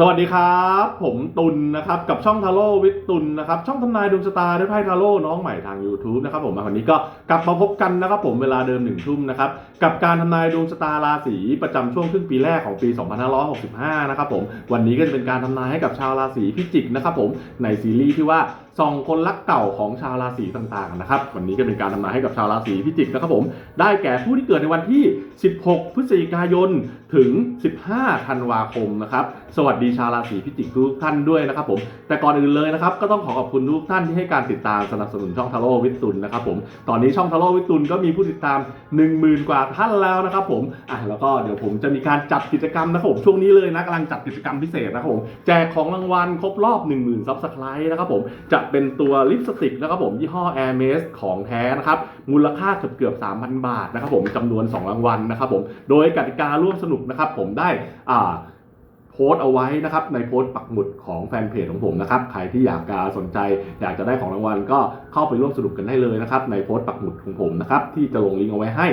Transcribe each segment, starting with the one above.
สวัสดีครับ ผมตุลนะครับกับช่องทาโร่วิทตุลนะครับช่องทำนายดวงชะตาด้วยไพ่ทาโร่น้องใหม่ทาง YouTube นะครับผมมาวันนี้ก็กลับมาพบกันนะครับผมเวลาเดิมหนึ่งทุ่มนะครับกับการทำนายดวงชะตาราศีประจำช่วงครึ่งปีแรกของปี 2565 นะครับผมวันนี้ก็จะเป็นการทำนายให้กับชาวราศีพิจิกนะครับผมในซีรีส์ที่ว่า ส่องคนรักเก่าของชาวราศีต่างๆนะครับ วันนี้ก็เป็นการทำนายให้กับชาวราศีพิจิกนะครับผม ได้แก่ผู้ที่เกิดในวันที่ 16 พฤศจิกายน ถึง 15 ธันวาคมนะครับ สวัสดีชาวราศีพิจิกทุกท่านด้วยนะครับผม แต่ก่อนอื่นเลยนะครับ ก็ต้องขอขอบคุณทุกท่านที่ให้การติดตามสนับสนุนช่องทาโร่วิตุลนะครับผม ตอนนี้ช่องทาโร่วิตุลก็มีผู้ติดตาม 10,000 กว่าท่านแล้วนะครับผม อะแล้วก็เดี๋ยวผมจะมีการจัดกิจกรรมนะครับผมช่วงนี้เลยนะกำลังจัดกิจกรรมพิเศษนะครับผม แจกของรางวัลครบรอบ 10,000 ซับสไครต์นะครับผมจะเป็นตัวลิปสติกนะครับผมยี่ห้อ Air m a s ของแท้นะครับมูลค่าเกือบเกือบ3,000 บาทนะครับผมจำนวน 2 รางวัลนะครับผมโดยกติการ่วมสนุกนะครับผมได้อ่าโพสต์เอาไว้นะครับในโพสต์ปักหมุดของแฟนเพจของผมนะครับใครที่อยากจะสนใจ อยากจะได้ของรางวัลก็เข้าไปร่วมสนุกกันได้เลยนะครับในโพสต์ปักหมุดของผมนะครับที่จะลงลิงก์เอาไว้ให้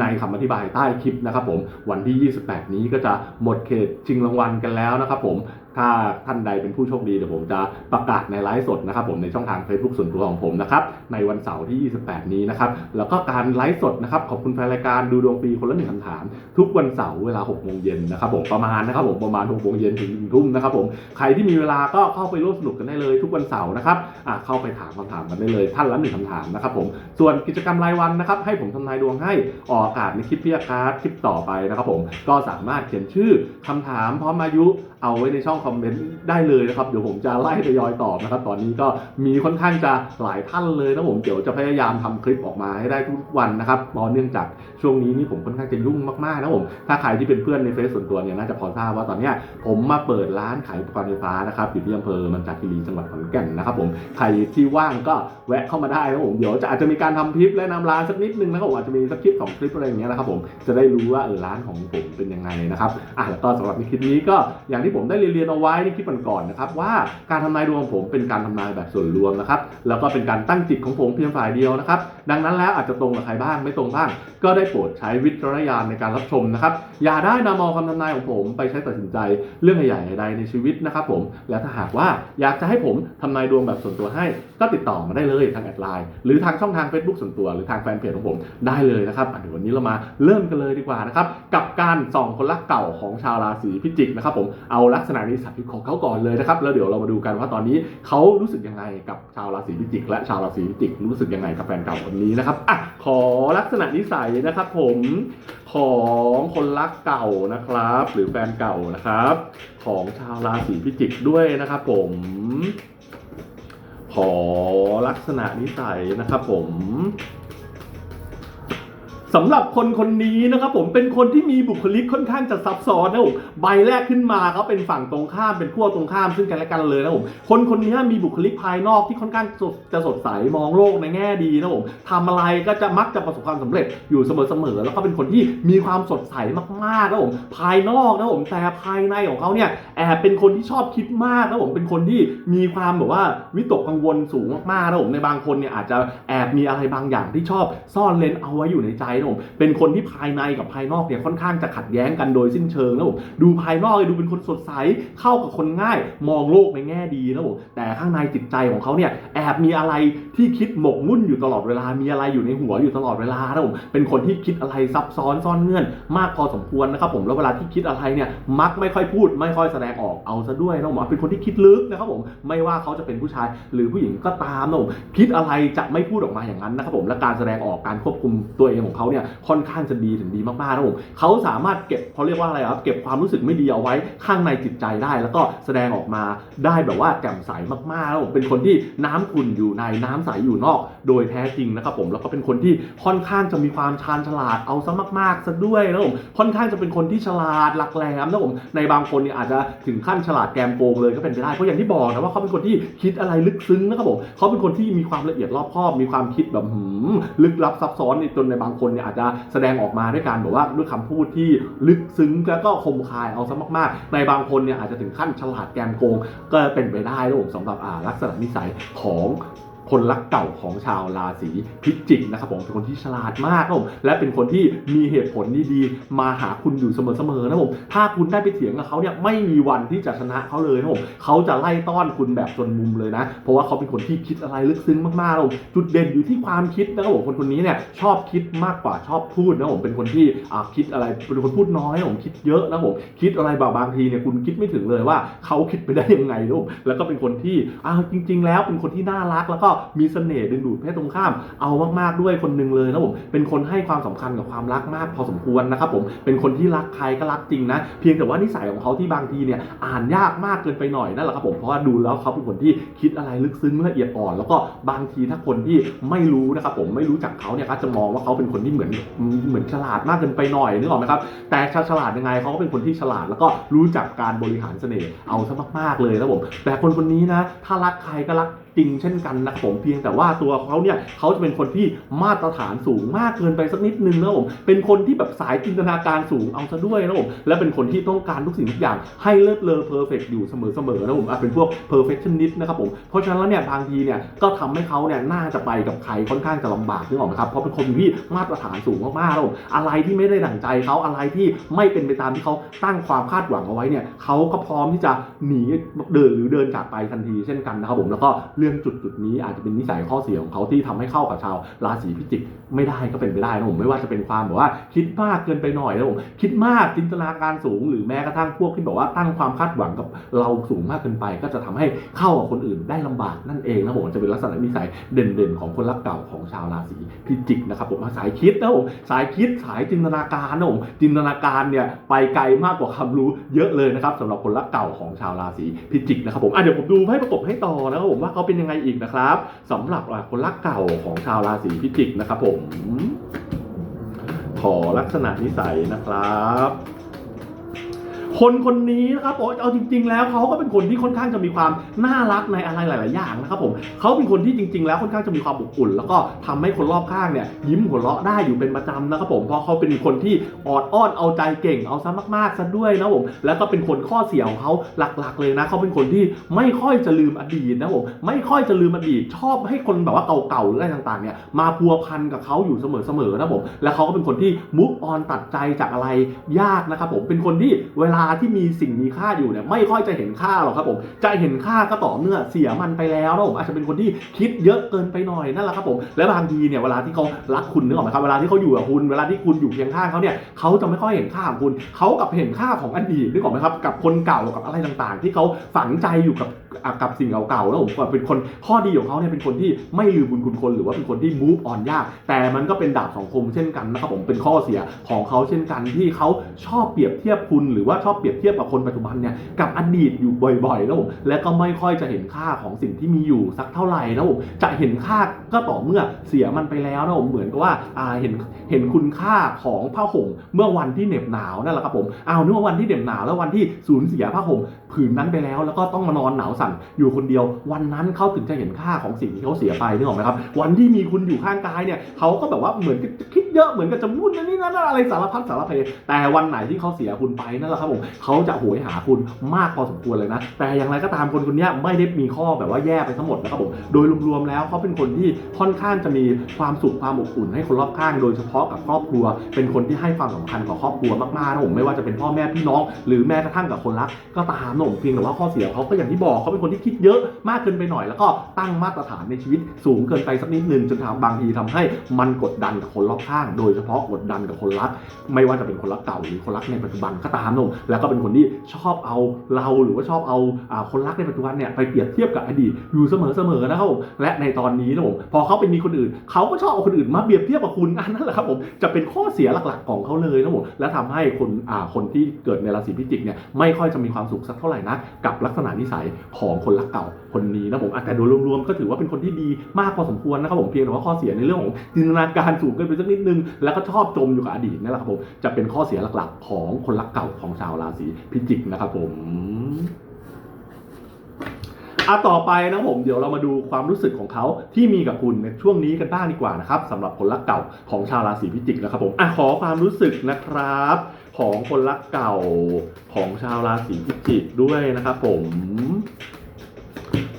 ในคำอธิบายใต้คลิปนะครับผมวันที่ 28 นี้ก็จะหมดเขตชิงรางวัลกันแล้วนะครับผม ถ้าท่านใดเป็นผู้โชคดีเดี๋ยวผมจะประกาศในไลฟ์สดนะครับผมในช่องทาง Facebook ส่วนตัวของผมนะครับในวันเสาร์ที่ 28 นี้นะครับแล้วก็การไลฟ์สดนะครับขอบคุณแฟนรายการดูดวงฟรีคนละหนึ่งคำถาม ทุกวันเสาร์เวลา 6 โมงเย็นนะครับผมประมาณนะครับผมประมาณ 6 โมงเย็นถึง1ทุ่มนะครับผมใครที่มีเวลาก็เข้าไปร่วมสนุกกันได้เลยทุกวันเสาร์นะครับอะเข้าไปถามคำถามกันได้เลยท่านละหนึ่งคำถามนะครับผมส่วนกิจกรรมรายวันนะครับให้ผมทำนายดวงให้ออกอากาศในคลิปพิยาการคลิปต่อไปนะครับผมก็สามารถเขียนชื่อคำถามพร้อมอายุ เอาไว้ในช่องคอมเมนต์ได้เลยนะครับ เดี๋ยวผมจะไล่ทยอยตอบนะครับ ตอนนี้ก็มีค่อนข้างจะหลายท่านเลยนะผมเดี๋ยวจะพยายามทำคลิปออกมาให้ได้ทุกวันนะครับเพราะเนื่องจากช่วงนี้นี่ผมค่อนข้างจะยุ่งมากๆนะผมถ้าใครที่เป็นเพื่อนในเฟซส่วนตัวเนี่ยน่าจะพอทราบว่าตอนนี้ผมมาเปิดร้านขายอุปกรณ์ไฟฟ้านะครับอยู่ที่อำเภอมันจากคีรีจังหวัดขอนแก่นนะครับผมใครที่ว่างก็แวะเข้ามาได้นะผมเดี๋ยวจะอาจจะมีการทำคลิปและนำร้านสักนิดนึงนะครับผมอาจจะมีสักคลิปสองคลิปอะไรอย่างเงี้ยนะครับผมจะได้รู้ว่าเออร้านของผมเป็นยังไงนะครับอะแล้วก็สำหรับในคลิปนี้ก็อย่างที่ผมได้เรียนเอาไว้ในคลิปก่อนๆนะครับว่าการทำนายดวงของผมเป็นการทำนายแบบส่วนรวมนะครับแล้วก็เป็นการตั้งจิตของผมเพียงฝ่ายเดียวนะครับดังนั้นแล้วอาจจะตรงกับใครบ้างไม่ตรงบ้าง ก็ได้โปรดใช้วิจารณญาณในการรับชมนะครับอย่าได้นำเอาคำทำนายของผมไปใช้ตัดสินใจเรื่องใหญ่ๆใดในชีวิตนะครับผมและถ้าหากว่าอยากจะให้ผมทำนายดวงแบบส่วนตัวให้ ก็ติดต่อมาได้เลยทางแอดไลน์หรือทางช่องทาง Facebook ส่วนตัว หรือทางแฟนเพจของผมได้เลยนะครับเดี๋ยววันนี้เรามาเริ่มกันเลยดีกว่านะครับกับการส่องคนรักเก่าของชาวราศีพิจิกนะครับผมเอาลักษณะนิสัยของเขาก่อนเลยนะครับแล้วเดี๋ยวเรามาดูกันว่าตอนนี้เขารู้สึกยังไงกับชาวราศีพิจิก และชาวราศีพิจิกรู้สึกยังไงกับแฟนเก่าคนนี้นะครับอะขอลักษณะนิสัยนะครับ ผมของคนรักเก่านะครับ หรือแฟนเก่านะครับ ของชาวราศีพิจิกด้วยนะครับ ผม ขอลักษณะนิสัยนะครับ ผม สำหรับคนคนนี้นะครับผมเป็นคนที่มีบุคลิกค่อนข้างจะซับซ้อนนะผมใบแรกขึ้นมาเขาเป็นฝั่งตรงข้ามเป็นขั้วตรงข้ามซึ่งกันและกันเลยนะผมคนคนนี้มีบุคลิกภายนอกที่ค่อนข้างจะสดใสมองโลกในแง่ดีนะผมทำอะไรก็จะมักจะประสบความสำเร็จอยู่เสมอๆแล้วก็เป็นคนที่มีความสดใสมากๆนะผมภายนอกนะผมแต่ภายในของเขาเนี่ยแอบเป็นคนที่ชอบคิดมากนะผมเป็นคนที่มีความแบบว่าวิตกกังวลสูงมากๆนะผมในบางคนเนี่ยอาจจะแอบมีอะไรบางอย่างที่ชอบซ่อนเลนเอาไว้อยู่ในใจนะผมเป็นคนที่ภายในกับภายนอกเนี่ยค่อนข้างจะขัดแย้งกันโดยสิ้นเชิงนะผมดูภายนอกดูเป็นคนสดใสเข้ากับคนง่าย มองโลกในแง่ดีนะผมแต่ข้างในจิตใจของเขาเนี่ยแอบมีอะไรที่คิดหมกมุ่นอยู่ตลอดเวลามีอะไรอยู่ในหัวอยู่ตลอดเวลานะผมเป็นคนที่คิดอะไรซับซ้อนซ่อนเงื่อน มากพอสมควรนะครับผมแล้วเวลาที่คิดอะไรเนี่ยมักไม่ค่อยพูดไม่ค่อยแสดงออกเอาซะด้วยนะผมเป็นคนที่คิดลึกนะครับผมไม่ว่าเขาจะเป็นผู้ชายหรือผู้หญิงก็ตามนะผมคิดอะไรจะไม่พูดออกมาอย่างนั้นนะครับผมและการแสดงออกการควบคุมตัวเองของเขาเนี่ยค่อนข้างจะดีถึงดีมากๆนะผมเขาสามารถเก็บเขาเรียกว่าอะไรครับเก็บความรู้สึกไม่ดีเอาไว้ข้างในจิตใจได้ แล้วก็แสดงออกมาได้แบบว่าแจ่มใสมากๆนะผมเป็นคนที่น้ำขุ่นอยู่ในน้ำใสอยู่นอก โดยแท้จริงนะครับผมแล้วก็เป็นคนที่ค่อนข้างจะมีความชาญฉลาดเอาซะมากๆซะด้วยนะผมค่อนข้างจะเป็นคนที่ฉลาดหลักแหลมนะผมในบางคนเนี่ยอาจจะถึงขั้นฉลาดแกมโกงเลยก็เป็นไปได้เพราะอย่างที่บอกนะว่าเขาเป็นคนที่คิดอะไรลึกซึ้งนะครับผมเขาเป็นคนที่มีความละเอียดรอบคอบ มีความคิดแบบหืมลึกลับซับซ้อนจนในบางคนเนี่ยอาจจะแสดงออกมาด้วยการบอกว่าด้วยคำพูดที่ลึกซึ้งแล้วก็คมคายเอาซะมากๆ ในบางคนเนี่ยอาจจะถึงขั้นฉลาดแกมโกงก็เป็นไปได้นะผมสำหรับลักษณะนิสัยของ คนรักเก่าของชาวราศีพิจิกนะครับผมเป็นคนที่ฉลาดมากครับผมและเป็นคนที่มีเหตุผลดีๆมาหาคุณอยู่เสมอๆนะครับผมถ้าคุณได้ไปเถียงกับเขาเนี่ยไม่มีวันที่จะชนะเขาเลยนะครับผมเขาจะไล่ต้อนคุณแบบจนมุมเลยนะ เพราะว่าเขาเป็นคนที่คิดอะไรลึกซึ้งมากๆครับผมจุดเด่นอยู่ที่ความคิดนะครับผมคนคนนี้เนี่ยชอบคิดมากกว่าชอบพูดนะผมเป็นคนที่อ่าคิดอะไรเป็นคนพูดน้อยผมคิดเยอะนะผมคิดอะไรบางบางทีเนี่ยคุณคิดไม่ถึงเลยว่าเขาคิดไปได้ยังไงนะครับผมแล้วก็เป็นคนที่อ้าวจริง ๆ แล้วเป็นคนที่น่ารักแล้วก็มีเสน่ห์ดึงดูดเพศตรงข้าม เอามากๆด้วยคนหนึ่งเลยนะผมเป็นคนให้ความสำคัญกับความรักมากพอสมควรนะครับผมเป็นคนที่รักใครก็รักจริงนะ เพียงแต่ว่านิสัยของเขาที่บางทีเนี่ยอ่านยากมากเกินไปหน่อยนั่นแหละครับผมเพราะว่าดูแล้วเขาเป็นคนที่คิดอะไรลึกซึ้งละเอียดอ่อน แล้วก็บางทีถ้าคนที่ไม่รู้นะครับผมไม่รู้จักเขาเนี่ยก็จะมองว่าเขาเป็นคนที่เหมือนเหมือนฉลาดมากเกินไปหน่อยนึกออกไหมครับแต่ฉลาดยังไงเขาก็เป็นคนที่ฉลาด แล้วก็รู้จักการบริหารเสน่ห์เอาซะมากๆเลยนะผมแต่คนคนนี้นะถ้ารักใครก็รัก จริงเช่นกันนะผมเพียงแต่ว่าตัวเขาเนี่ยเขาจะเป็นคนที่มาตรฐานสูงมากเกินไปสักนิดนึงนะผมเป็นคนที่แบบสายจินตนาการสูงเอาซะด้วยนะผมและเป็นคนที่ต้องการทุกสิ่งทุกอย่างให้เลิศเลอเพอร์เฟกอยู่เสมอๆนะผมเป็นพวก perfectionist นะครับผมเพราะฉะนั้นแล้วเนี่ยบางทีเนี่ยก็ทำให้เขาเนี่ยน่าจะไปกับใครค่อนข้างจะลำบากนึกออกไหมครับเพราะเป็นคนที่มาตรฐานสูงมากๆนะผมอะไรที่ไม่ได้ดั่งใจเขาอะไรที่ไม่เป็นไปตามที่เขาตั้งความคาดหวังเอาไว้เนี่ยเขาก็พร้อมที่จะหนีเดินหรือเดินจากไปทันทีเช่นกันนะครับผมแล้วก็เรื่องจุดจุดนี้อาจจะเป็นนิสัยข้อเสียของเขาที่ทำให้เข้ากับชาวราศีพิจิกไม่ได้ก็เป็นไปได้นะผมไม่ว่าจะเป็นความแบบว่า คิดมากเกินไปหน่อยนะผมคิดมากจินตนาการสูง หรือแม้กระทั่งพวกที่บอกว่าตั้งความคาดหวังกับเราสูงมากเกินไป ก็จะทำให้เข้ากับคนอื่นได้ลำบากนั่นเองนะผมจะเป็นลักษณะนิสัยเด่นๆ ของคนรักเก่าของชาวราศีพิจิกนะครับผมสายคิดนะผมสายคิดสายจินตนาการนะผมจินตนาการเนี่ยไปไกลมากกว่าควารู้เยอะเลยนะครับสำหรับคนรักเก่าของชาวราศีพิจิกนะครับผมอะเดี๋ยวผมดูให้ประกบให้ต่อนะครับผมว่าเขาเป็นยังไงอีกนะครับสำหรับคนรักเก่าของชาวราศีพิจิกนะครับผม ขอลักษณะนิสัยนะครับ คนคนนี้นะครับเอาจริง ๆ แล้วเขาก็เป็นคนที่ค่อนข้างจะมีความน่ารักในอะไรหลาย ๆ อย่างนะครับผมเขาเป็นคนที่จริง ๆ แล้วค่อนข้างจะมีความอบอุ่น แล้วก็ทำให้คนรอบข้างเนี่ยยิ้มหัวเราะได้อยู่เป็นประจำนะครับผมเพราะเขาเป็นคนที่ออดอ้อนเอาใจเก่งเอาซะมากๆซะด้วยนะผมแล้วก็เป็นคนข้อเสียของเขาหลัก ๆ เลยนะเขาเป็นคนที่ไม่ค่อยจะลืมอดีตนะผมไม่ค่อยจะลืมอดีตชอบให้คนแบบว่าเก่าๆหรืออะไรต่าง ๆ เนี่ยมาพัวพันกับเขาอยู่เสมอๆนะผมแล้วเขาก็เป็นคนที่มุกออนตัดใจจากอะไรยากนะครับผมเป็นคนที่เวลาที่มีสิ่งมีค่าอยู่เนี่ยไม่ค่อยจะเห็นค่าหรอกครับผมจะเห็นค่าก็ต่อเมื่อเสียมันไปแล้วนะผมอาจจะเป็นคนที่คิดเยอะเกินไปหน่อยนั่นแหละครับผมและบางทีเนี่ยเวลาที่เขารักคุณนึกออกไหมครับเวลาที่เขาอยู่กับคุณเวลาที่คุณอยู่เคียงข้างเขาเนี่ยเขาจะไม่ค่อยเห็นค่าของคุณเขากับเห็นค่าของอดีตนึกออกไหมครับกับคนเก่ากับอะไรต่างๆ ที่เขาฝังใจอยู่กับ กับสิ่งเก่าๆแล้วผมก็เป็นคนข้อดีของเขาเนี่ยเป็นคนที่ไม่ลืมบุญคุณคนหรือว่าเป็นคนที่ move on ยาก แต่มันก็เป็นดาบสองคมเช่นกันนะครับผมเป็นข้อเสียของเขาเช่นกันที่เขาชอบเปรียบเทียบคุณ หรือว่าชอบเปรียบเทียบกับคนปัจจุบันเนี่ยกับอดีตอยู่บ่อยๆนะผมและก็ไม่ค่อยจะเห็นค่าของสิ่งที่มีอยู่สักเท่าไหร่นะผมจะเห็นค่าก็ต่อเมื่อเสียมันไปแล้วนะผมเหมือนกับว่าอ่าเห็นเห็นคุณค่าของผ้าห่มเมื่อวันที่เหน็บหนาวนั่นแหละครับผมเอานึกว่าวันที่เหน็บหนาวแล้ววันที่สูญเสียผ้าห่มผืนนั้นไปแล้ว แล้วก็ต้องมานอนหนาวสั่นอยู่คนเดียว วันนั้นเขาถึงจะเห็นค่าของสิ่งที่เขาเสียไปนึกออกไหมครับ วันที่มีคุณอยู่ข้างกายเนี่ยเขาก็แบบว่าเหมือนจะคิดเยอะเหมือนกับจะวุ่นนั่นนี่นั่นอะไรสารพัดสารเพแต่วันไหนที่เขาเสียคุณไปนั่นแหละครับผมเขาจะโหยหาคุณมากพอสมควรเลยนะ แต่อย่างไรก็ตามคนคนนี้ไม่ได้มีข้อแบบว่าแย่ไปทั้งหมดนะครับผมโดยรวมๆแล้วเขาเป็นคนที่ค่อนข้างจะมีความสุขความอบอุ่นให้คนรอบข้าง โดยเฉพาะกับครอบครัว เป็นคนที่ให้ความสำคัญกับครอบครัวมากๆนะผมไม่ว่าจะเป็นพ่อแม่พี่น้อง หรือแม้กระทั่งกับคนรักก็ตามนะผมเพียงแต่ว่าข้อเสียเขาก็อย่างที่บอกเขาเป็นคนที่คิดเยอะมากเกินไปหน่อย แล้วก็ตั้งมาตรฐานในชีวิตสูงเกินไปสักนิดนึงจนทำบางทีทำให้มันกดดันกับคนรอบข้าง โดยเฉพาะกดดันกับคนรัก ไม่ว่าจะเป็นคนรักเก่าหรือคนรักในปัจจุบันก็ตามนะผมแล้วก็เป็นคนที่ชอบเอาเราหรือว่าชอบเอาอคนรักในปัจจุบันเนี่ยไปเปรียบเทียบกับอดีตอยู่เสมอๆนะครับผมและในตอนนี้นะผมพอเขาไปมีคนอื่นเขาก็ชอบเอาคนอื่นมาเปรียบเทียบกับคุณอันนั้นแหละครับผมจะเป็นข้อเสียหลักๆของเขาเลยนะผมและทำให้คนคนที่เกิดในราศีพิจิกเนี่ยไม่ค่อยจะมีความสุขสักเท่าไหร่นะกับลักษณะนิสัยขของคนรักเก่าคนนี้นะผมแต่โดยรวมๆก็ถือว่าเป็นคนที่ดีมากพอสมควรนะครับผมเพียงแต่ว่าข้อเสียในเรื่องของจินตนาการสูงเกินไปสักนิดนึง แล้วก็ชอบจมอยู่กับอดีตนั่นแหละครับผมจะเป็นข้อเสียหลักๆ ของคนรักเก่าของชาวราศีพิจิกนะครับผมอะต่อไปนะผมเดี๋ยวเรามาดูความรู้สึกของเขาที่มีกับคุณในช่วงนี้กันบ้างดีกว่านะครับสำหรับคนรักเก่าของชาวราศีพิจิกนะครับผมอะขอความรู้สึกนะครับ ของคนรักเก่าของชาวราศีพิจิกด้วยนะครับผม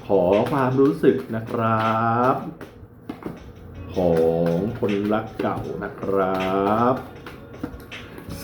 ขอความรู้สึกนะครับ ของคนรักเก่านะครับ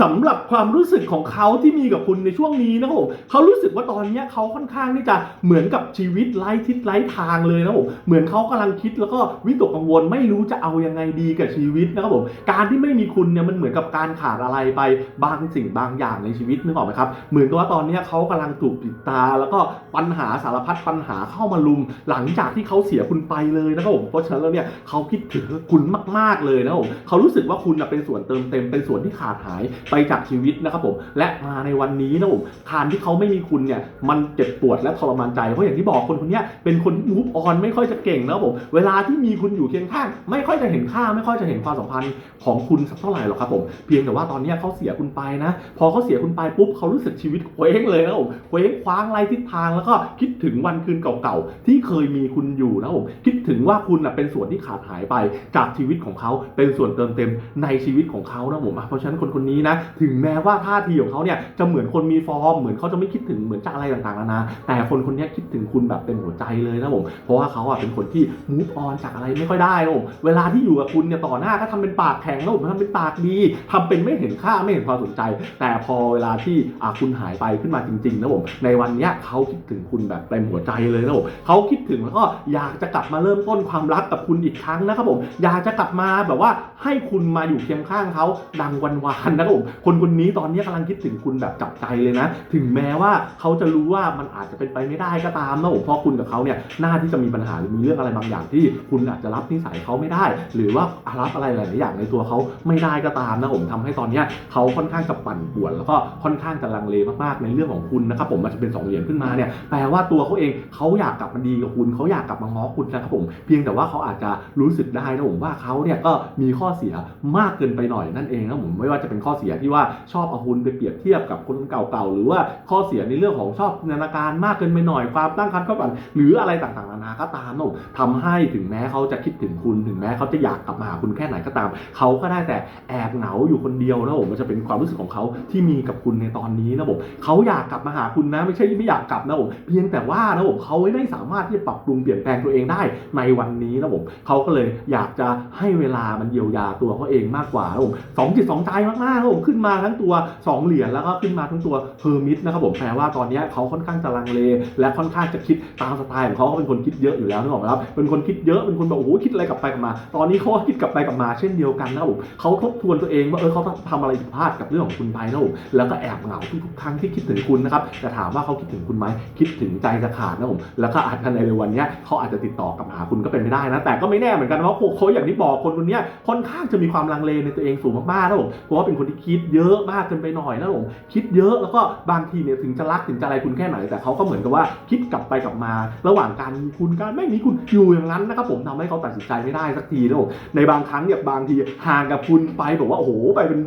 สำหรับความรู้สึกของเขาที่มีกับคุณในช่วงนี้นะครับผมเขารู้สึกว่าตอนเนี้ยเขาค่อนข้างที่จะเหมือนกับชีวิตไร้ทิศไร้ทางเลยนะครับผมเหมือนเขากำลังคิดแล้วก็วิตกกังวลไม่รู้จะเอายังไงดีกับชีวิตนะครับผมการที่ไม่มีคุณเนี่ยมันเหมือนกับการขาดอะไรไปบางสิ่งบางอย่างในชีวิตนึกออกไหมครับเหมือนกับว่าตอนเนี้ยเขากำลังถูกปิดตา แล้วก็ปัญหาสารพัดปัญหาเข้ามาลุม หลังจากที่เขาเสียคุณไปเลยนะครับผมเพราะฉะนั้นแล้วเนี่ยเขาคิดถึงคุณมาก ๆเลยนะครับผมเขารู้สึกว่าคุณเป็นส่วนเติมเต็มเป็นส่วนที่ขาดหายไปจากชีวิตนะครับผมและมาในวันนี้นะผมการที่เขาไม่มีคุณเนี่ยมันเจ็บปวดและทรมานใจเพราะอย่างที่บอกคนคนนี้เป็นคนที่มูฟออนไม่ค่อยจะเก่งนะครับผมเวลาที่มีคุณอยู่เคียงข้าง ไม่ค่อยจะเห็นค่าไม่ค่อยจะเห็นความสัมพันธ์ของคุณสักเท่าไหร่หรอกครับผมเพียงแต่ว่าตอนนี้เขาเสียคุณไปนะ พอเขาเสียคุณไปปุ๊บเขารู้สึกชีวิตเคว้งเลยนะครับผมเคว้งคว้างไรทิศทางแล้วก็คิดถึงวันคืนเก่าๆที่เคยมีคุณอยู่นะครับผมคิดถึงว่าคุณนะเป็นส่วนที่ขาดหายไปจากชีวิตของเขาเป็นส่วนเติมเต็มในชีวิตของเขานะผมเพราะฉะนั้นคนคนนี้นะถึงแม้ว่าท่าทีของเขาเนี่ยจะเหมือนคนมีฟอร์ม เหมือนเขาจะไม่คิดถึงเหมือนจะอะไรต่างๆนานาแต่คนคนนี้คิดถึงคุณแบบเต็มหัวใจเลยนะผมเพราะว่าเขาอะเป็นคนที่มูฟออนจากอะไรไม่ค่อยได้นะผมเวลาที่อยู่กับคุณเนี่ยต่อหน้าก็ทำเป็นปากแข็งนะผมทำเป็นปากดีทำเป็นไม่เห็นค่าไม่เห็นความสนใจ แต่พอเวลาที่อะคุณหายไปขึ้นมาจริงๆนะผมในวันเนี้ยเขาคิดถึงคุณแบบเต็มหัวใจเลยนะผมเขาคิดถึงแล้วก็อยากจะกลับมาเริ่มต้นความรักกับคุณอีกครั้งนะครับผมอยากจะกลับมาแบบว่าให้คุณมาอยู่เคียงข้างเขาดังวันวานนะครับผมคนคนนี้ตอนนี้กำลังคิดถึงคุณแบบจับใจเลยนะ ถึงแม้ว่าเขาจะรู้ว่ามันอาจจะเป็นไปไม่ได้ก็ตามนะผมเพราะคุณกับเขาเนี่ยน่าที่จะมีปัญหาหรือมีเรื่องอะไรบางอย่างที่คุณอาจจะรับนิสัยเขาไม่ได้ หรือว่ารับอะไรหลาย ๆ อย่างในตัวเขาไม่ได้ก็ตามนะผมทำให้ตอนนี้เขาค่อนข้างจะปั่นป่วน แล้วก็ค่อนข้างจะลังเลมาก ๆ ในเรื่องของคุณนะครับผมมันจะเป็นสองเหรียญขึ้นมาเนี่ยแปลว่าตัวเขาเองเขาอยากกลับมาดีกับคุณเขาอยากกลับมาง้อคุณนะครับผมเพียงแต่ว่าเขาอาจจะรู้สึกได้นะผมว่าเขาเนี่ยก็มีข้อเสียมากเกินไปหน่อยนั่นเองนะผมไม่ว่าจะเป็นข้อเสียที่ว่าชอบเอาคุณไปเปรียบเทียบกับคนเก่าๆหรือว่าข้อเสียในเรื่องของชอบจินตนาการมากเกินไปหน่อยความตั้งครรภ์ก็ฝันหรืออะไรต่างๆนานาก็ตามนะผมทำให้ถึงแม้เขาจะคิดถึงคุณถึงแม้เขาจะอยากกลับมาหาคุณแค่ไหนก็ตาม เขาก็ได้แต่แอบเหงาอยู่คนเดียวนะผมมันจะเป็นความรู้สึกของเขาที่มีกับคุณในตอนนี้นะผมเขาอยากกลับมาหาคุณนะไม่ใช่ไม่อยากกลับนะผมเพียงแต่ว่านะผมเขาไม่สามารถที่จะปรับปรุงเปลี่ยนแปลงตัวเองได้ในวันนี้นะผมเขาก็เลยอยากจะให้เวลามันเยียวยาตัวเขาเองมากกว่านะผมสองจิตสองใจมากๆนะผมขึ้นมาทั้งตัวสองเหรียญแล้วก็ขึ้นมาทั้งตัวเฮอร์มิตนะครับผมแปลว่าตอนนี้เขาค่อนข้างจะลังเล และค่อนข้างจะคิดตามสไตล์ของเขาเขาเป็นคนคิดเยอะอยู่แล้วนึกออกไหมครับเป็นคนคิดเยอะเป็นคนแบบโอ้โหคิดอะไรกลับไปกลับมา ตอนนี้เขาก็คิดกลับไปกลับมาเช่นเดียวกันนะครับผมเขาทบทวนตัวเองว่าเออเขาทำอะไรผิดพลาดกับเรื่องของคุณไปนะผมแล้วก็แอบเหงาทุกครั้งที่คิดถึงคุณนะครับแต่ถามว่าเขาคิดถึงคุณไหมคิดถึงใจจะขาดนะผมแล้วก็อาจจะในเร็ววันนี้เขาอาจจะติดต่อกลับหาคุณก็เป็นไม่ได้นะ แต่ก็ไม่แน่เหมือนกันว่าเขาอย่างที่บอกคนคนนี้ค่อนข้างจะมีความลังเลในตัวเองสูงมากๆนะผมเพราะว่าเป็นคนที่คิดเยอะมากเกินไปหน่อยนะผมคิดเยอะแล้วก็บางทีเนี่ยถึงจะรักถึงจะอะไรคุณแค่ไหนแต่เขาก็เหมือนกับว่าคิดกลับไปกลับมา ระหว่างการมีคุณการไม่มีคุณอยู่อย่างนั้นนะครับผมทำให้เขาตัดสินใจไม่ได้สักทีนะผมในบางครั้งเนี่ยบางทีห่างกับคุณไปบอกว่าโอ้โหไปเป็น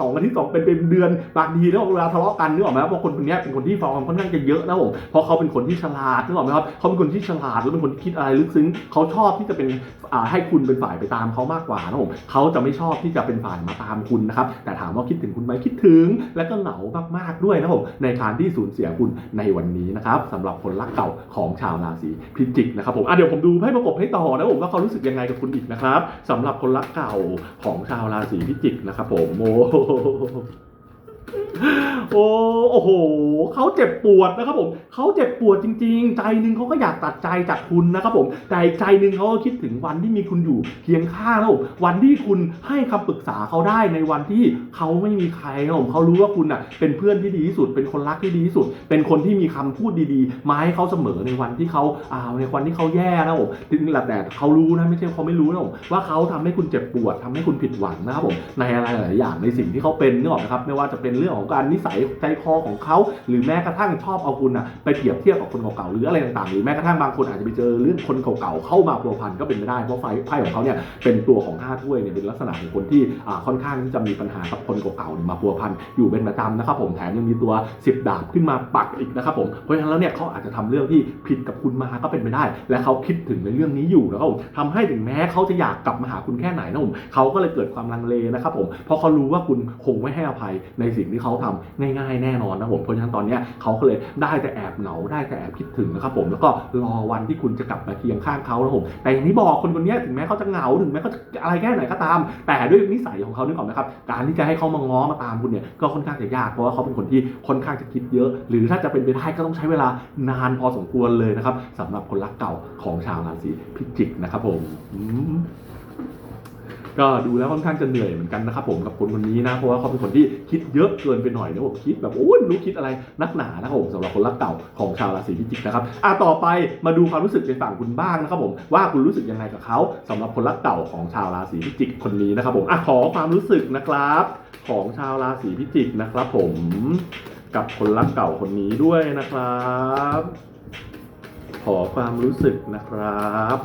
สองอาทิตย์สองเป็นเป็นเดือนบางทีเนี่ยเวลาทะเลาะกันนึกออกไหมเพราะคนคนนี้เป็นคนที่ฟอร์มค่อนข้างจะเยอะนะผมเพราะเขาเป็นคนที่ฉลาดนึกออกไหมครับเขาเป็นคนที่ฉลาดแล้วเป็นคนที่คิดอะไรลึกซึ้งเขาชอบที่จะเป็นให้คุณเป็นฝ่ายไปตามเขามากกว่านะผมเขาจะไม่ชอบที่จะเป็นฝ่ายมาตามคุณนะครับแต่ถามว่าคิดถึงคุณไหมคิดถึง และก็เหงามากๆด้วยนะผมในการที่สูญเสียคุณในวันนี้นะครับสำหรับคนรักเก่าของชาวราศีพิจิกนะครับผมอะเดี๋ยวผมดูให้ประกบให้ต่อนะผมว่าเขารู้สึกยังไงกับคุณอีกนะครับสำหรับคนรักเก่าของชาวราศีพิจิกนะครับผมโอ้ โอ้โอ้โหเขาเจ็บปวดนะครับผมเขาเจ็บปวดจริง ๆ ใจหนึ่งเขาก็อยากตัดใจจากคุณนะครับผมแต่อีกใจหนึ่งเขาก็คิดถึงวันที่มีคุณอยู่เคียงข้างแล้วผมวันที่คุณให้คำปรึกษาเขาได้ในวันที่เขาไม่มีใครครับผมเขารู้ว่าคุณอะเป็นเพื่อนที่ดีที่สุด เป็นคนรักที่ดีที่สุด เป็นคนที่มีคำพูดดีๆมาให้เขาเสมอในวันที่เขาอ่าในวันที่เขาแย่นะผมถึงหละแต่เขารู้นะไม่ใช่เขาไม่รู้นะผมว่าเขาทำให้คุณเจ็บปวดทำให้คุณผิดหวังนะครับผมในอะไรหลายอย่างในสิ่งที่เขาเป็นนึกออกไหมครับไม่ว่าจะเป็นเรื่องของการนิสัยใจคอของเขา หรือแม้กระทั่งชอบเอาคุณอะไปเปรียบเทียบกับคนเก่าๆหรืออะไรต่างๆ หรือแม้กระทั่งบางคนอาจจะไปเจอเรื่องคนเก่าๆเข้ามาพัวพันก็เป็นไม่ได้เพราะไฟไพ่ของเขาเนี่ยเป็นตัวของห้าถ้วยเนี่ยเป็นลักษณะของคนที่ค่อนข้างที่จะมีปัญหากับคนเก่าๆมาพัวพันอยู่เป็นประจำนะครับผมแถมยังมีตัวสิบดาบขึ้นมาปักอีกนะครับผมเพราะฉะนั้นแล้วเนี่ยเขาอาจจะทำเรื่องที่ผิดกับคุณมาก็เป็นไปได้ และเขาคิดถึงในเรื่องนี้อยู่นะครับผมทำให้ถึงแม้เขาจะอยากกลับมาหาคุณแค่ไหนนะผมเขาก็เลยเกิดความลังเลนะครับผมเพราะเขารู้ว่าคุณคงไม่ให้อภัยในสิ่งที่เขาทำง่ายๆแน่นอนนะผมเพราะฉะนั้นตอนนี้เขาก็เลยได้แต่แอบเหงาได้แต่แอบคิดถึงนะครับผมแล้วก็รอวันที่คุณจะกลับมาเคียงข้างเขานะผมแต่อย่างที่บอกคนคนนี้ถึงแม้เขาจะเหงาถึงแม้เขาจะอะไรแค่ไหนก็ตาม แต่ด้วยนิสัยของเขานึกออกไหมครับการที่จะให้เขามาง้อมาตามคุณเนี่ยก็ค่อนข้างจะยากเพราะว่าเขาเป็นคนที่ค่อนข้างจะคิดเยอะ หรือถ้าจะเป็นไปได้ก็ต้องใช้เวลานานพอสมควรเลยนะครับสำหรับคนรักเก่าของชาวราศีพิจิกนะครับผมอืม ก็ดูแล้วค่อนข้างจะเหนื่อยเหมือนกันนะครับผมกับคนคนนี้นะเพราะว่าเขาเป็นคนที่คิดเยอะเกินไปหน่อยนะผมคิดแบบโอ้ยรู้คิดอะไรนักหนานะครับผมสำหรับคนรักเก่าของชาวราศีพิจิกนะครับอะต่อไปมาดูความรู้สึกในฝั่งคุณบ้างนะครับผมว่าคุณรู้สึกยังไงกับเขาสำหรับคนรักเก่าของชาวราศีพิจิกคนนี้นะครับผมอะขอความรู้สึกนะครับ ของชาวราศีพิจิกนะครับผมกับคนรักเก่าคนนี้ด้วยนะครับ ขอความรู้สึกนะครับ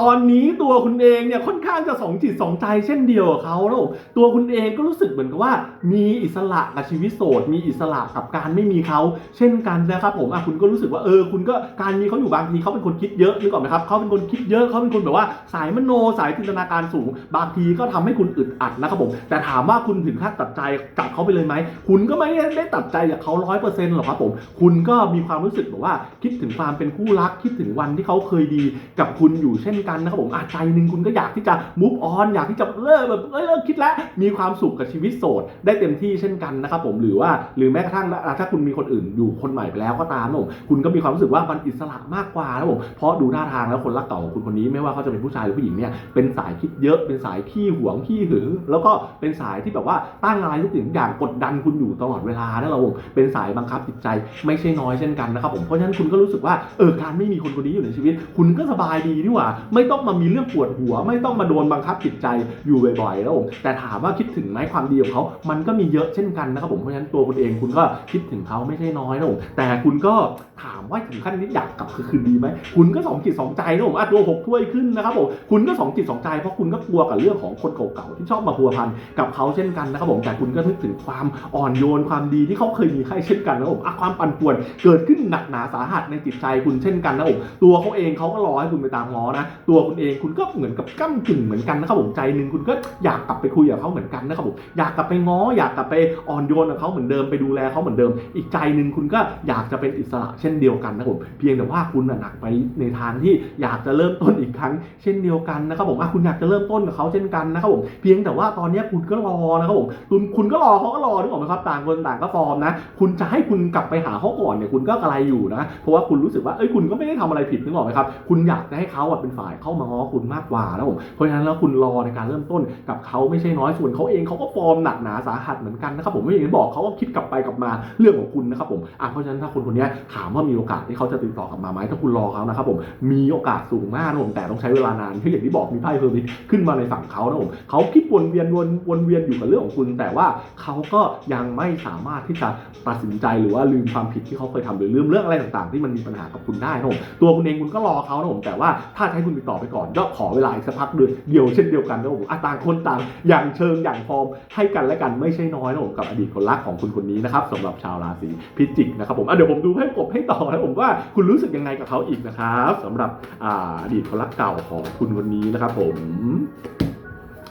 ตอนนี้ตัวคุณเองเนี่ยค่อนข้างจะสองจิตสองใจเช่นเดียวกับเขาแล้วผมตัวคุณเองก็รู้สึกเหมือนกับว่า มีอิสระกับชีวิตโสด มีอิสระกับการไม่มีเขาเช่นกันนะครับผมอะคุณก็รู้สึกว่าเออคุณก็การมีเขาอยู่บางทีเขาเป็นคนคิดเยอะนึกออกไหมครับเขาเป็นคนคิดเยอะเขาเป็นคนแบบว่าสายมโนสายจินตนาการสูง บางทีก็ทำให้คุณอึดอัดนะครับผมแต่ถามว่าคุณถึงขั้นตัดใจกับเขาไปเลยไหมคุณก็ไม่ได้ตัดใจจากเขาร้อยเปอร์เซ็นต์หรอกครับผมคุณก็มีความรู้สึกแบบว่าคิดถึงความเป็นคู่รักคิดถึงวันที่เขาเคยดีกับคุณอยู่เช่นกันนะครับผมอาจใจหนึ่งคุณก็อยากที่จะ move on อยากที่จะเลิกแบบเอ้ยเลิกคิดแล้วมีความสุขกับชีวิตโสด ได้เต็มที่เช่นกันนะครับผมหรือว่าหรือแม้กระทั่งถ้าคุณมีคนอื่นอยู่คนใหม่ไปแล้วก็ตามนะผมคุณก็มีความรู้สึกว่ามันอิสระมากกว่านะผมเพราะดูท่าทางแล้วคนรักเก่าของคุณคนนี้ไม่ว่าเขาจะเป็นผู้ชายหรือผู้หญิงเนี่ยเป็นสายคิดเยอะเป็นสายขี้หวงขี้หึงแล้วก็เป็นสายที่แบบว่าตั้งอะไรทุกสิ่งอย่างกดดันคุณอยู่ตลอดเวลานะเราผมเป็นสายบังคับจิตใจไม่ใช่น้อยเช่นกันนะครับผมเพราะฉะนั้นคุณก็รู้สึกว่าเออการไม่มีคนคนนี้อยู่ในชีวิต คุณก็สบายดีนี่หว่าไไม่ต้องมามีเรื่องปวดหัว ไม่ต้องมาโดนบังคับจิตใจอยู่บ่อยๆแล้วผมแต่ถามว่าคิดถึงไหมความดีของเขา มันก็มีเยอะเช่นกันนะครับผมเพราะฉะนั้นตัวคุณเองคุณก็คิดถึงเขาไม่ใช่น้อยนะผมแต่คุณก็ถามว่าถึงขั้นนี้อยากกลับคืนดีไหมคุณก็สองจิตสองใจนะผมอะตัวหกถ้วยขึ้นนะครับผมคุณก็สองจิตสองใจเพราะคุณก็กลัวกับเรื่องของคนเก่าๆที่ชอบมาพัวพันกับเขาเช่นกันนะครับผมแต่คุณก็นึกถึงความอ่อนโยนความดีที่เขาเคยมีให้เช่นกันนะผมอะความปั่นป่วนเกิดขึ้นหนักหนาสาหัสในจิตใจคุณเช่นกันนะผมตัวเขาเองเขาก็รอให้คุณไปตามง้อนะตัวคุณเองคุณก็เหมือนกับก้ากึ่งเหมือนกันนะครับผมใจหนึ่งคุณก็อยากกลับไปคุยกับเขาเหมือนกันนะครับผมอยากกลับไปง้ออยากกลับไปอ่อนโยนกับเขาเหมือนเดิมไปดูแลเขาเหมือนเดิม อีกใจหนึ่งคุณก็อยากจะเป็นอิสระเช่นเดียวกันนะครับผมเพียงแต่ว่าคุณหนักไปในทางที่อยากจะเริ่มต้นอีกครั้ง เช่นเดียวกันนะครับผมคุณอยากจะเริ่มต้นกับเขาเช่นกันนะครับผมเพียงแต่ว่าตอนนี้คุณก็รอนะครับผมคุณคุณก็รอเขาก็รอนึกออกไหมครับต่างคนต่างก็ฟอร์มนะ คุณจะให้คุณกลับไปหาเขาก่อนเนี่ยคุณก็กระไรอยู่นะ เพราะว่าคุณรู้สึกว่าเอ้ยคุณก็ไม่ได้ทำอะไรผิดนึกออกไหมครับ คุณอยากจะให้เขาอะเป็นฝ่ายเข้ามาง้อคุณมากกว่านะผมเพราะฉะนั้นแล้วคุณรอในการเริ่มต้นกับเขาไม่ใช่น้อยส่วนเขาเองเขาก็ฟอร์มหนักหนาสาหัสเหมือนกันนะครับผมไม่อย่างที่บอกเขาก็คิดกลับไปกลับมาเรื่องของคุณนะครับผมอะเพราะฉะนั้นถ้าคนคนนี้ถามว่ามีโอกาสที่เขาจะติดต่อกลับมาไหมถ้าคุณรอเขานะครับผมมีโอกาสสูงมากนะผมแต่ต้องใช้เวลานานที่อย่างที่บอกมีไพ่เฮอร์มิตขึ้นมาในฝั่งเขานะผมเขาคิดวนเวียนวนวนเวียนอยู่กับเรื่องของคุณ แต่ว่าเขาก็ยังไม่สามารถที่จะตัดสินใจหรือว่าลืมความผิดที่เขาเคยทำหรือลืมเรื่องอะไรต่างๆ ที่มันมีปัญหากับคุณได้นะผมตัวคุณเองคุณก็รอเขานะผมแต่ว่าถ้าให้คุณติดต่อไปก่อน ก็ขอเวลาอีกสักพักเดือนเดียวเช่นเดียวกันนะผมอะต่างคนต่างอย่างเชิงอย่างฟอร์มให้กันและกันไม่ใช่น้อยนะผมกับอดีตคนรักของคุณคนนี้นะครับสำหรับชาวราศีพิจิกนะครับผมอะเดี๋ยวผมดูให้กบให้ต่อนะผมว่าคุณรู้สึกยังไงกับเขาอีกนะครับสำหรับอดีตคนรักเก่าของคุณคนนี้นะครับผม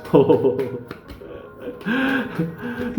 โอ้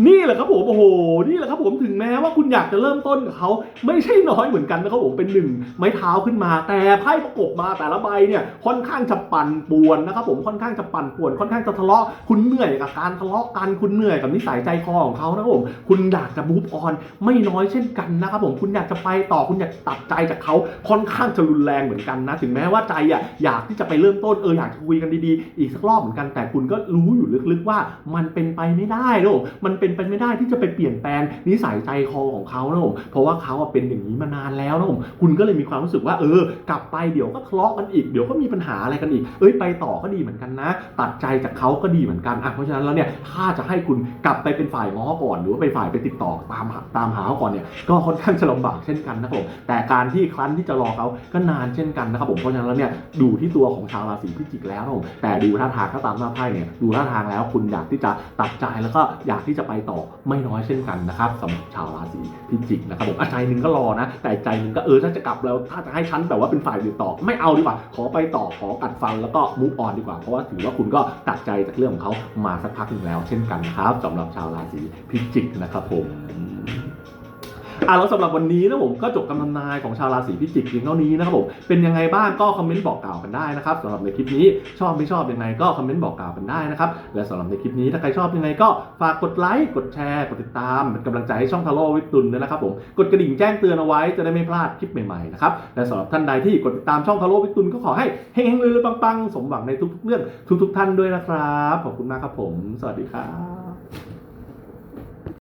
นี่แหละครับผมโอ้โหนี่แหละครับผมถึงแม้ว่าคุณอยากจะเริ่มต้นกับเขาไม่ใช่น้อยเหมือนกันนะครับผมเป็นหนึ่งไม้เท้าขึ้นมา แต่ไพ่ประกบมาแต่ละใบเนี่ยค่อนข้างจะปั่นป่วนนะครับผมค่อนข้างจะปั่นป่วนค่อนข้างจะทะเลาะคุณเหนื่อยกับการทะเลาะกันคุณเหนื่อยกับนิสัยใจคอของเขานะครับผมคุณอยากจะมูฟออนไม่น้อยเช่นกันนะครับผมคุณอยากจะไปต่อคุณอยากตัดใจจากเขาค่อนข้างจะรุนแรงเหมือนกันนะ ถึงแม้ว่าใจอะอยากที่จะไปเริ่มต้นเอออยากคุยกันดีๆ อีกสักรอบเหมือนกันแต่คุณก็รู้อยู่ลึกๆว่ามันเป็นไปไม่ได้นะผมมันเป็นไปไม่ได้ที่จะไปเปลี่ยนแปลงนิสัยใจคอของเขานะผมเพราะว่าเขาเป็นอย่างนี้มานานแล้วนะผมคุณก็เลยมีความรู้สึกว่าเออ กลับไปเดี๋ยวก็ทะเลาะกันอีกเดี๋ยวก็มีปัญหาอะไรกันอีก เอ้ยไปต่อก็ดีเหมือนกันนะ ตัดใจจากเขาก็ดีเหมือนกันอะเพราะฉะนั้นแล้วเนี่ยถ้าจะให้คุณกลับไปเป็นฝ่ายง้อก่อน หรือว่าไปฝ่ายไปติดต่อตามหาตามหาเขาก่อนเนี่ยก็ค่อนข้างจะลำบากเช่นกันนะครับผมแต่การที่ครั้นที่จะรอเขาก็นานเช่นกันนะครับผมเพราะฉะนั้นแล้วเนี่ยดูที่ตัวของชาวราศีพิจิกแล้วนะผมแต่ดูท่าทางก็ตามหน้าไพ่เนี่ยดูท่าทางแล้วคุณอยากที่จะตัดใจแล้วก็อยากที่จะไปต่อไม่น้อยเช่นกันนะครับสำหรับชาวราศีพิจิกนะครับผมใจหนึ่งก็รอนะ แต่ใจหนึ่งก็เออถ้าจะกลับแล้วถ้าจะให้ฉันแบบว่าเป็นฝ่ายติดต่อ ไม่เอาดีกว่า ขอไปต่อขอกัดฟันแล้วก็มุกออนดีกว่าเพราะว่าถือว่าคุณก็ตัดใจจากเรื่องของเขามาสักพักหนึ่งแล้ว เช่นกันครับสำหรับชาวราศีพิจิกนะครับผม อะแล้วสำหรับวันนี้นะผมก็จบคำทำนายของชาวราศีพิจิกเพียงเท่านี้นะครับผมเป็นยังไงบ้างก็คอมเมนต์บอกกล่าวกันได้นะครับสำหรับในคลิปนี้ชอบไม่ชอบยังไงก็คอมเมนต์บอกกล่าวกันได้นะครับและสำหรับในคลิปนี้ถ้าใครชอบยังไงก็ฝากกดไลค์กดแชร์กดติดตามเป็นกำลังใจให้ช่องทาโร่วิตุนด้วยนะครับผมกดกระดิ่งแจ้งเตือนเอาไว้จะได้ไม่พลาดคลิปใหม่ๆนะครับและสำหรับท่านใดที่กดติดตามช่องทาโร่วิตุนก็ขอให้เฮงๆเลยๆปังๆ สมหวังในทุกๆเรื่องทุก ๆ ท่านด้วยนะครับขอบคุณมากครับผม สวัสดีครับ